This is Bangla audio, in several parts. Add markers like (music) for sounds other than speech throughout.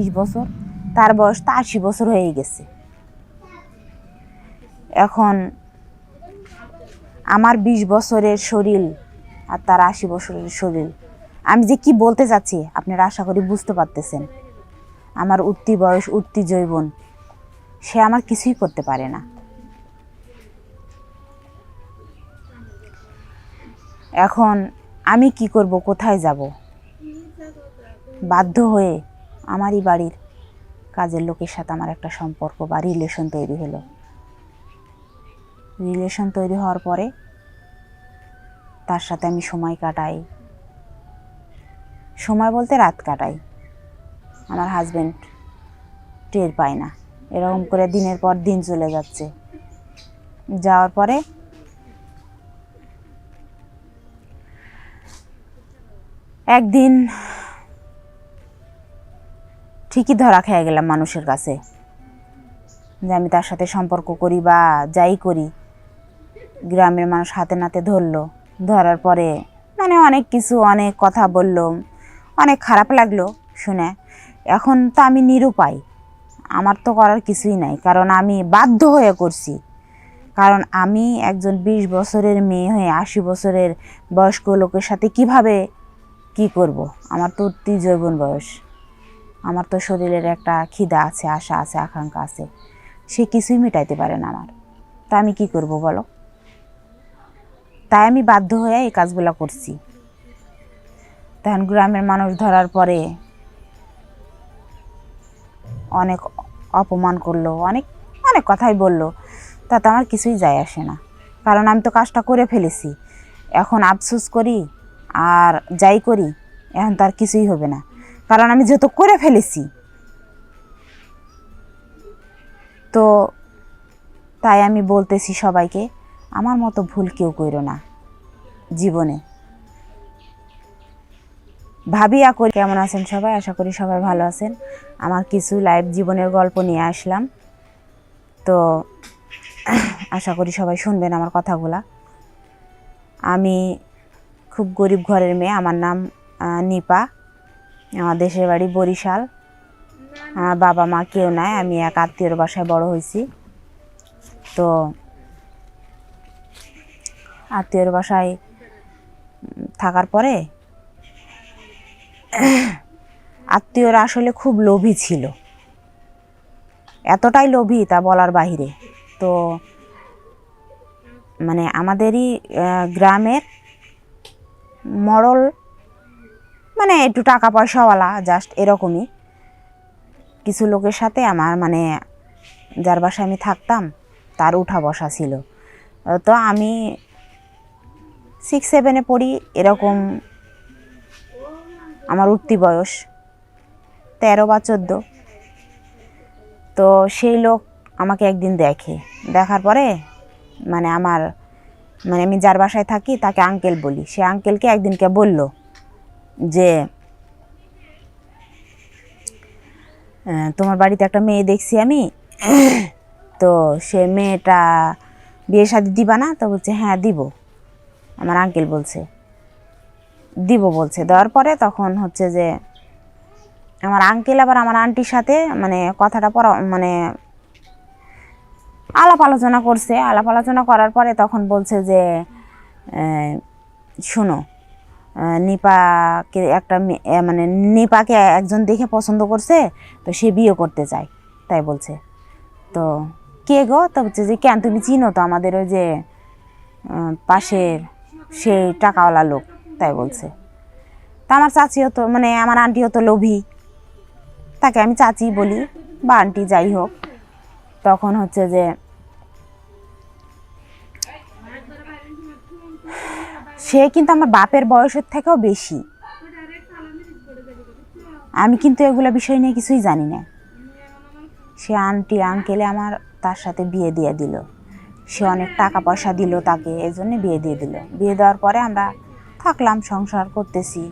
বিশ বছর, তার বয়স তো আশি বছর হয়ে গেছে। এখন আমার বিশ বছরের শরীর আর তার আশি বছরের শরীর। আমি যে কি বলতে চাচ্ছি, আপনারা আশা করি বুঝতে পারতেছেন। আমার উঠতি বয়স, উঠতি জৈবন সে আমার কিছুই করতে পারে না। এখন আমি কি করব, কোথায় যাব? বাধ্য হয়ে আমারই বাড়ির কাজের লোকের সাথে আমার একটা সম্পর্ক বা রিলেশন তৈরি হলো। রিলেশন তৈরি হওয়ার পরে তার সাথে আমি সময় কাটাই। সময় বলতে রাত কাটাই। আমার হাজব্যান্ড টের পায় না। এরকম করে দিনের পর দিন চলে যাচ্ছে। যাওয়ার পরে একদিন ঠিকই ধরা খেয়ে গেলাম মানুষের কাছে। যে আমি তার সাথে সম্পর্ক করি বা যাই করি, গ্রামের মানুষ হাতে নাতে ধরলো, ধরার পরে মানে অনেক কিছু, অনেক কথা বলল, অনেক খারাপ লাগল শুনে। এখন তো আমি নিরুপায়, আমার তো করার কিছুই নাই, কারণ আমি বাধ্য হয়ে করছি। কারণ আমি একজন বিশ বছরের মেয়ে হয়ে আশি বছরের বয়স্ক লোকের সাথে কীভাবে কি করব? আমার তো উঠতি জৈবন বয়স। আমার তো শরীরের একটা খিদা আছে, আশা আছে, আকাঙ্ক্ষা আছে। সে কিছুই মেটাইতে পারে না আমার। তা আমি কি করব বলো? তাই আমি বাধ্য হয়ে এই কাজগুলো করছি। তখন গ্রামের মানুষ ধরার পরে অনেক অপমান করল, অনেক অনেক কথাই বলল। তাতে আমার কিছুই যায় আসে না। কারণ আমি তো কাজটা করে ফেলেছি। এখন আফসোস করি আর যাই করি, এখন তার কিছুই হবে না। কারণ আমি যেহেতু করে ফেলেছি। তো তাই আমি বলতেছি সবাইকে, আমার মতো ভুল কেউ করো না জীবনে। ভাবিয়া করি কেমন আছেন সবাই? আশা করি সবাই ভালো আছেন। আমার কিছু লাইভ জীবনের গল্প নিয়ে আসলাম। তো আশা করি সবাই শুনবেন আমার কথাগুলা। আমি খুব গরিব ঘরের মেয়ে, আমার নাম নিপা। আমার দেশের বাড়ি বরিশাল। আমার বাবা মা কেউ নাই, আমি এক আত্মীয়র বাসায় বড় হয়েছি। তো আত্মীয়র বাসায় থাকার পরে আত্মীয়রা আসলে খুব লোভী ছিল। এতটাই লোভী তা বলার বাহিরে। তো মানে আমাদেরই গ্রামের মরল মানে একটু টাকা পয়সাওয়ালা জাস্ট এরকমই। কিছু লোকের সাথে আমার মানে যার বাসায় আমি থাকতাম, তার উঠা বসা ছিল। তো আমি সিক্স সেভেনে পড়ি, এরকম আমার উঠতি বয়স, তেরো বা চোদ্দ। তো সেই লোক আমাকে একদিন দেখে। দেখার পরে মানে আমার মানে আমি যার বাসায় থাকি, তাকে আঙ্কেল বলি। সে আঙ্কেলকে একদিনকে বলল যে তোমার বাড়িতে একটা মেয়ে দেখছি আমি, (clears throat) তো সে মেয়েটা বিয়ে শাদি দিবা না? তো বলছে হ্যাঁ দিব। আমার আঙ্কেল বলছে, দিব, বলছে। দেওয়ার পরে তখন হচ্ছে যে, আমার আঙ্কেল আবার আমার আন্টির সাথে মানে কথাটা পরা মানে আলাপ আলোচনা করছে। আলাপ আলোচনা করার পরে তখন বলছে যে শোনো নিপাকে একটা মানে নিপাকে একজন দেখে পছন্দ করছে, তো সে বিয়ে করতে চায়, তাই বলছে। তো কে গো? তো বলছে যে, কেন? তুমি চিনো তো আমাদের ওই যে পাশের সেই টাকাওয়ালা লোক, তাই বলছে। তা আমার চাচিও তো মানে আমার আন্টিও তো লোভী। তাকে আমি চাচি বলি বা আন্টি যাই হোক। তখন হচ্ছে যে সে কিন্তু আমার বাপের বয়সের থেকেও বেশি। আমি কিন্তু এগুলো বিষয় নিয়ে কিছুই জানি না। সে আন্টি, আঙ্কেলে আমার তার সাথে বিয়ে দিয়ে দিল। সে অনেক টাকা পয়সা দিল তাকে এই বিয়ে দিয়ে দিল। বিয়ে দেওয়ার পরে আমরা থাকলাম, সংসার করতেছি।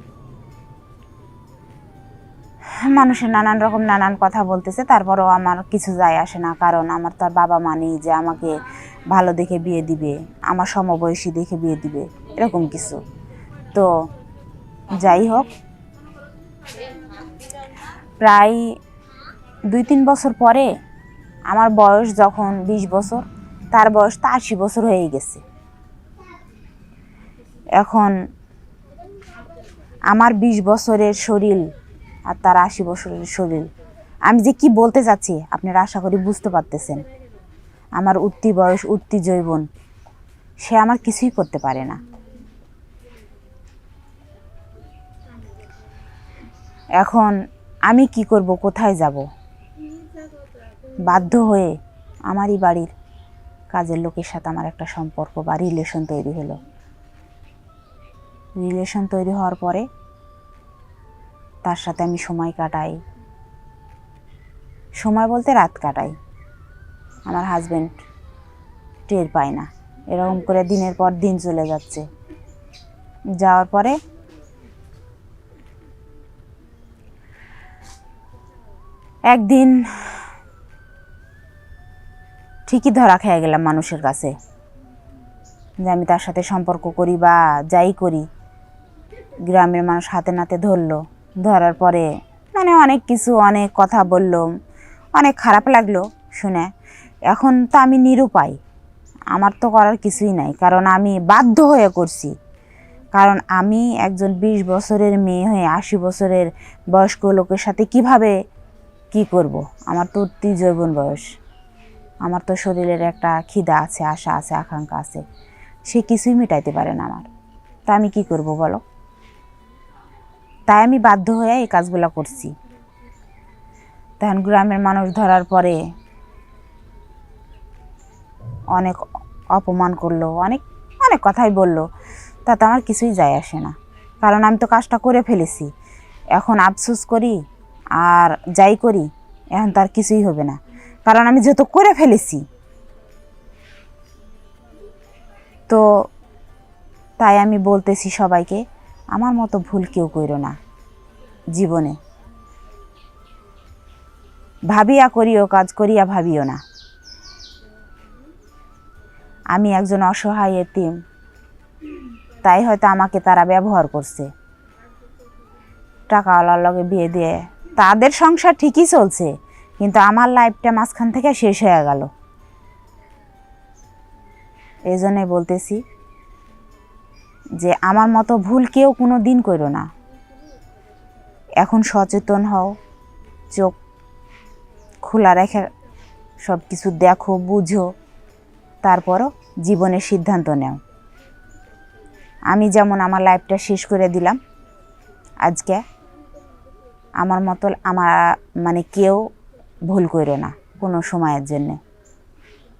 মানুষের নানান রকম নানান কথা বলতেছে, তারপরেও আমার কিছু যায় আসে না, কারণ আমার তার বাবা মানি যে আমাকে ভালো দেখে বিয়ে দিবে, আমার সমবয়সী দেখে বিয়ে দিবে, এরকম কিছু। তো যাই হোক, প্রায় দুই তিন বছর পরে আমার বয়স যখন বিশ বছর, তার বয়স তো আশি বছর হয়ে গেছে। এখন আমার বিশ বছরের শরীর আর তার আশি বছরের শরীর আমি যে কি বলতে চাচ্ছি আপনারা আশা করি বুঝতে পারতেছেন। আমার উত্তি বয়স উত্তি জৈবন সে আমার কিছুই করতে পারে না। এখন আমি কি করব, কোথায় যাব? বাধ্য হয়ে আমারই বাড়ির কাজের লোকের সাথে আমার একটা সম্পর্ক বা রিলেশন তৈরি হলো। রিলেশন তৈরি হওয়ার পরে তার সাথে আমি সময় কাটাই। সময় বলতে রাত কাটাই। আমার হাজব্যান্ড টের পায় না। এরকম করে দিনের পর দিন চলে যাচ্ছে। যাওয়ার পরে একদিন ঠিকই ধরা খেয়ে গেলাম মানুষের কাছে। যে আমি তার সাথে সম্পর্ক করি বা যাই করি, গ্রামের মানুষ হাতে নাতে ধরলো। ধরার পরে মানে অনেক কিছু, অনেক কথা বলল, অনেক খারাপ লাগল শুনে। এখন তো আমি নিরুপায়, আমার তো করার কিছুই নাই, কারণ আমি বাধ্য হয়ে করছি। কারণ আমি একজন বিশ বছরের মেয়ে হয়ে আশি বছরের বয়স্ক লোকের সাথে কীভাবে কি করব? আমার তো অতি যৌবন বয়স। আমার তো শরীরের একটা খিদা আছে, আশা আছে, আকাঙ্ক্ষা আছে, সে কিছুই মিটাইতে পারে না আমার। তা আমি কি করব বলো? তাই আমি বাধ্য হয়ে এই কাজগুলো করছি। তখন গ্রামের মানুষ ধরার পরে অনেক অপমান করল, অনেক অনেক কথাই বলল। তাতে আমার কিছুই যায় আসে না। কারণ আমি তো কাজটা করে ফেলেছি। এখন আফসোস করি আর যাই করি, এখন তার কিছুই হবে না। কারণ আমি যেহেতু করে ফেলেছি। তো তাই আমি বলতেছি সবাইকে আমার মতো ভুল কেউ করো না, জীবনে। ভাবিয়া করিও, কাজ করিয়া ভাবিও না। আমি একজন অসহায় এতিম, তাই হয়তো আমাকে তারা ব্যবহার করছে। টাকাওয়ালার লগে বিয়ে দিয়ে, তাদের সংসার ঠিকই চলছে, কিন্তু আমার লাইফটা মাঝখান থেকে শেষ হয়ে গেল। এই বলতেছি যে আমার মতো ভুল কেউ কোনো দিন করো না। এখন সচেতন হও, চোখ খোলা রেখে সব কিছু দেখো, বুঝো, তারপরও জীবনের সিদ্ধান্ত নেও। আমি যেমন আমার লাইফটা শেষ করে দিলাম, আজকে আমার মতো আমার মানে কেউ ভুল করো না কোনো সময়ের জন্যে।